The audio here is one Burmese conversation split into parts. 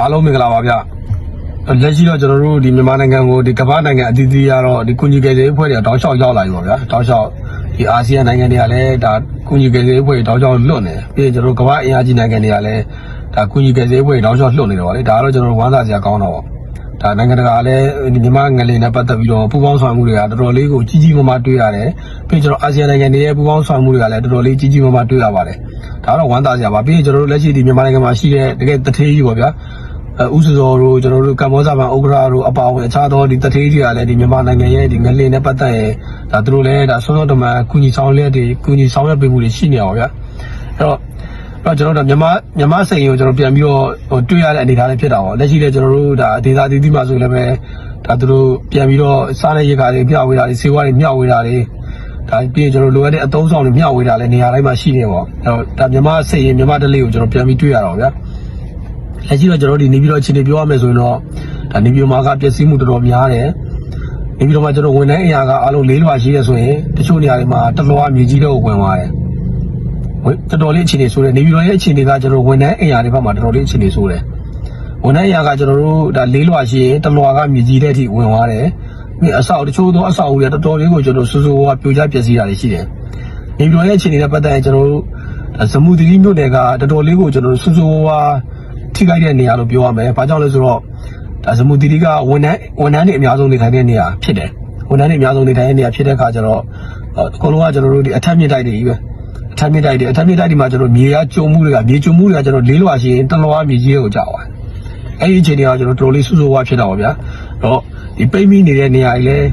အားလုံးမင်္ဂလာပါဗျလက်ရှိတော့ကျွန်တော်တို့ဒီမြန်မာနိုင်ငံကိုဒီကမ္ဘာနိုင်ငံအသီးသီးကတော့ဒီကုညီကယ်ဆယ်ရေးအဖွဲ့တွေတောက်လျှောက်ရောက်လာပြီပေါ့ဗျာတောက်လျှောက်ဒီအာဆီယံနိုင်ငံတွေကလည်းဒါကုညီကယ်ဆယ်ရေးအဖွဲ့တွေတောက်လျှောက်လွတ်နေတယ်ပြီးရင်ကျွန်တော်တို့ကမ္ဘာအင်အားကြီးနိုင်ငံတွေကလည်းဒါကုညီကယ်ဆယ်ရေးအဖွဲ့တွေတောက်လျှောက်လွတ်နေတယ်ပေါ့လေဒါကတော့ကျွန်တော်တို့ဝမ်းသာစရာကောင်းတော့ပေါ့ဒါနိုင်ငံတကာလည်းဒီမြန်မာငလင်နဲ့ပတ်သက်ပြီးတော့ပူးပေါင်းဆောင်မှုတွေကတော်တော်လေးကိုကြီးကြီးမားမားတွေ့ရတယ်ပြီးရင်ကျွန်တော်အာဆီယံနိုင်ငံတွေရဲ့ပူးပေါင်းဆောင်မှုတွေကလည်းတော်တော်လေးကြီးကြီးမားမားတွေ့ရပါတယ်ဒါကတော့ဝမ်းသာစရာပါပြီးရင်ကျွန်တော်တို့လက်ရှိဒီမြန်မာနိုင်ငံမှာရှိတဲ့တကယ်တထေးကြီးပေါ့ဗျာအဲ ဥစစောတို့ကျွန်တော်တို့ကမ္ဘောဇာဘန်ဥက္ကရာတို့အပါအဝင်အခြားသောဒီတထေးကြီးကလည်းဒီမြန်မာနိုင်ငံရဲ့ဒီငလင်နဲ့ပတ်သက်ရင်ဒါသူတို့လည်းဒါစောစောတမန်ကုညီဆောင်လက်တွေကုညီဆောင်ရွက်ပေးမှုတွေရှိနေအောင်ဗျာအဲ့တော့အဲ့တော့ကျွန်တော်တို့မြန်မာမြန်မာစိန်ကိုကျွန်တော်ပြန်ပြီးတော့ဟိုတွေ့ရတဲ့အနေအထားလေးဖြစ်တာပေါ့လက်ရှိလည်းကျွန်တော်တို့ဒါဒေသတည်တည်မှာဆိုလည်းပဲဒါသူတို့ပြန်ပြီးတော့စားတဲ့ရေခါတွေမျှဝေတာတွေစေဝါတွေမျှဝေတာတွေဒါပြီးရင်ကျွန်တော်လိုအပ်တဲ့အသုံးဆောင်တွေမျှဝေတာလည်းနေရာတိုင်းမှာရှိနေပေါ့အဲ့တော့ဒါမြန်မာစိန်ရင်မြန်မာတလေးကိုကျွန်တော်ပြန်ပြီးတွေ့ရတော့ဗျာ လက်ရှိတော့ကျွန်တော်တို့ဒီနေပြည်တော်အခြေအနေပြောရမယ်ဆိုရင်တော့ဒါနေပြည်တော်မှာကပျက်စီးမှုတော်တော်များတယ်နေပြည်တော်မှာကျွန်တော်ဝန်ထမ်းအင်အားကအလုံးလေးလွှာရှိရဆိုရင်တချို့နေရာတွေမှာတလွှာမြေကြီးတော့ဝင်သွားတယ်ဝတော်တော်လေးအခြေအနေဆိုတယ်နေပြည်တော်ရဲ့အခြေအနေကကျွန်တော်ဝန်ထမ်းအင်အားတွေဘက်မှာတော်တော်လေးအခြေအနေဆိုတယ်ဝန်ထမ်းအင်အားကကျွန်တော်တို့ဒါလေးလွှာရှိရင်တလွှာကမြေကြီးတဲ့အထိဝင်သွားတယ်ပြီးအဆောက်တချို့သောအဆောက်အဦတွေတော်တော်လေးကိုကျွန်တော်စူးစူးဝါးပြိုကျပျက်စီးတာတွေရှိတယ်နေပြည်တော်ရဲ့အခြေအနေနဲ့ပတ်သက်ရင်ကျွန်တော်တို့ဒါဇမူတီမြို့နယ်ကတော်တော်လေးကိုကျွန်တော်တို့စူးစူးဝါးဝါး ထိခိုက်တဲ့နေရာလို့ပြောရမယ်။ဘာကြောင့်လဲဆိုတော့ဒါဇမူတီတီကဝန်ထမ်းဝန်ထမ်းတွေအများဆုံးနေထိုင်တဲ့နေရာဖြစ်တယ်။ဝန်ထမ်းတွေအများဆုံးနေထိုင်တဲ့နေရာဖြစ်တဲ့အခါကျတော့အကုန်လုံးကကျွန်တော်တို့ဒီအထက်မြင့်တိုက်တွေကြီးပဲ။အထက်မြင့်တိုက်တွေအထက်မြင့်တိုက်တွေမှာကျွန်တော်မြေရကျုံမှုတွေကမြေကျုံမှုတွေကကျွန်တော်လေးလွှာရှိရင်တလွှာမြေကြီးကိုကြောက်သွားတယ်။အဲ့ဒီအချိန်တွေကကျွန်တော်တော်တော်လေးဆူဆူဝါဖြစ်တာပါဗျာ။တော့ဒီပိတ်မိနေတဲ့နေရာကြီးလည်း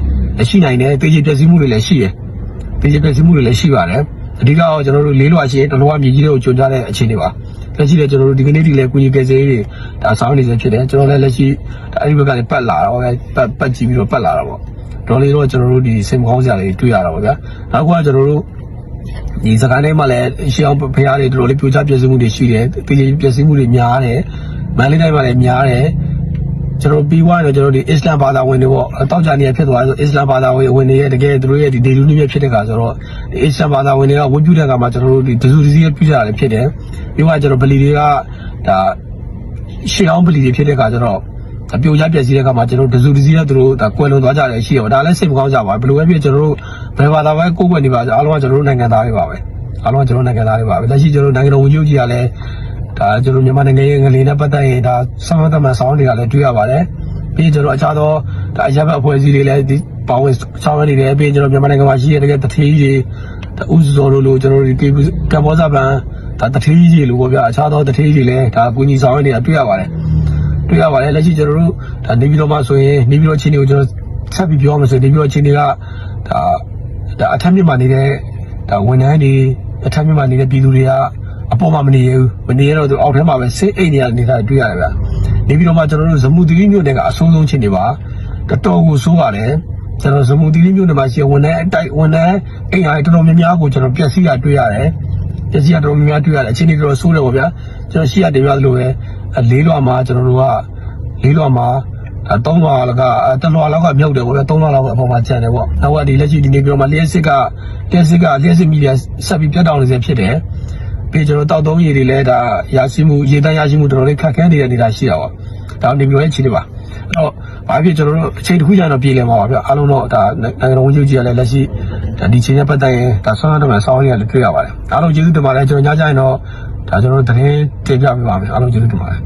ရှိနိုင်တယ်။တေးချပျက်စီးမှုတွေလည်းရှိတယ်။တေးချပျက်စီးမှုတွေလည်းရှိပါတယ်။အဓိကတော့ကျွန်တော်တို့လေးလွှာရှိရင်တလွှာမြေကြီးတွေကိုကျွံကြတဲ့အခြေအနေပါ။ လက်ရှိလည်းကျွန်တော်တို့ဒီကနေ့ဒီလည်းကုညီကယ်ဆယ်ရေးတွေဒါဆောင်းနေစေဖြစ်တယ်ကျွန်တော်လည်းလက်ရှိဒါအဲ့ဒီဘက်ကနေပတ်လာတော့ပဲပတ်ပတ်ကြည့်ပြီးတော့ပတ်လာတာပေါ့တော်လေးတော့ကျွန်တော်တို့ဒီစိတ်မကောင်းစရာတွေတွေ့ရတာပေါ့ဗျာနောက်ကကျွန်တော်တို့ဒီစကိုင်းတိုင်းမှာလည်းရှေးအောင်ဖရားတွေတော်တော်လေးပြိုကျပြည့်စုံမှုတွေရှိတယ်တည်ကြည်ပြည့်စုံမှုတွေများတယ်မန္တလေးတိုင်းမှာလည်းများတယ် ကျွန်တော်ပြီးွားတော့ကျွန်တော်ဒီအစ္စလမ်ဘာသာဝင်တွေပေါ့တောက်ကြနေရဖြစ်သွားဆိုအစ္စလမ်ဘာသာဝင်ဝင်တွေရဲ့တကယ်သူတို့ရဲ့ဒီဒေလူနည်းဖြစ်တဲ့ခါဆိုတော့ဒီအစ္စလမ်ဘာသာဝင်တွေကဝတ်ပြုတဲ့ခါမှာကျွန်တော်တို့ဒီဒဇူဒစီပြုကြတာဖြစ်တယ်ပြီးွားကျွန်တော်ဗလီတွေကဒါရှေးအောင်ဗလီတွေဖြစ်တဲ့ခါကျတော့အပြိုကျပြည့်စည်တဲ့ခါမှာကျွန်တော်ဒဇူဒစီကသူတို့ဒါကွယ်လွန်သွားကြတယ်ရှိရောဒါလည်းစိတ်မကောင်းကြပါဘူးဘယ်လိုပဲဖြစ်ကျွန်တော်တို့ဘယ်ဘာသာပဲကိုယ်ွယ်နေပါအားလုံးကကျွန်တော်တို့နိုင်ငံသားတွေပါပဲအားလုံးကကျွန်တော်နိုင်ငံသားတွေပါပဲလက်ရှိကျွန်တော်တို့နိုင်ငံတော်ဝန်ကြီးကြီးကလည်း ဒါကျွန်တော်မြန်မာနိုင်ငံရဲ့ငလင်နဲ့ပတ်သက်ရင်ဒါဆောင်ရွက်မှဆောင်းတွေကလည်းတွေ့ရပါတယ်ပြီးကျွန်တော်အခြားသောဒါအရပ်ဘက်အဖွဲ့အစည်းတွေလည်းဒီပါဝင်ဆောင်ရွက်နေတယ်ပြီးကျွန်တော်မြန်မာနိုင်ငံမှာရှိတဲ့တကယ်တထေးကြီးတွေဥစစောတို့လိုကျွန်တော်တို့ဒီကမ္ဘောဇဘန်ဒါတထေးကြီးတွေလိုပေါ့ဗျာအခြားသောတထေးကြီးတွေလည်းဒါအကူအညီဆောင်ရွက်နေတာတွေ့ရပါတယ်တွေ့ရပါတယ်လက်ရှိကျွန်တော်တို့ဒါနေပြည်တော်မှာဆိုရင်နေပြည်တော်ချင်းတွေကိုကျွန်တော်ဆက်ပြီးပြောရမယ်ဆိုရင်နေပြည်တော်ချင်းတွေကဒါဒါအထက်မြင့်မှာနေတဲ့ဒါဝန်ထမ်းတွေအထက်မြင့်မှာနေတဲ့ပြည်သူတွေက အပေါ်မှာမနေရဘူးမနေရတော့သူအောက်ထဲမှာပဲစိတ်အိတ်နေရနေတာတွေ့ရတယ်ဗျာနေပြည်တော်မှာကျွန်တော်တို့ဇမူတီမြို့နယ်ကအဆုံးဆုံးချင်းတွေပါတော်တော်ကိုဆိုးပါတယ်ကျွန်တော်ဇမူတီမြို့နယ်မှာရှိဝန်ထမ်းအတိုက်ဝန်ထမ်းအိမ်ဟာတော်တော်များများကိုကျွန်တော်ပြက်စီးရတွေ့ရတယ်ပြက်စီးရတော်တော်များများတွေ့ရတယ်အချင်းတွေတော်တော်ဆိုးတယ်ပေါ့ဗျာကျွန်တော်ရှိရတင်ပြသလိုပဲလေးလွှာမှာကျွန်တော်တို့ကလေးလွှာမှာအဲသုံးလွှာလောက်ကတလွှာလောက်ကမြုပ်တယ်ပေါ့ဗျာသုံးလွှာလောက်ကအပေါ်မှာကျန်တယ်ပေါ့နောက်ကဒီလက်ရှိဒီနေပြည်တော်မှာလျှက်စစ်ကလျှက်စစ်ကလျှက်စစ်မီဒီယာဆက်ပြီးပြတ်တောက်နေစေဖြစ်တယ် ပြီးကျွန်တော်တောက်သုံးရည်တွေလည်းဒါရရှိမှုရေတန်းရရှိမှုတော်တော်လေးခက်ခဲနေတဲ့နေတာရှိတာပေါ့ဒါနေပြည်တော်ရဲ့ခြေတွေပါအဲ့တော့ဘာဖြစ်ကျွန်တော်တို့အချိန်တစ်ခုကျတော့ပြည်လည်မှာပါဗျအားလုံးတော့ဒါနိုင်ငံတော်ဝန်ကြီးကြီးကလည်းလက်ရှိဒါဒီချိန်နဲ့ပတ်သက်ရင်ဒါဆောင်းရတော့ဆောင်းရလည်းတွေ့ရပါတယ်အားလုံးကျေးဇူးတင်ပါတယ်ကျွန်တော်ညကြရင်တော့ဒါကျွန်တော်တို့သတင်းတင်ပြပေးပါမယ်အားလုံးကျေးဇူးတင်ပါတယ်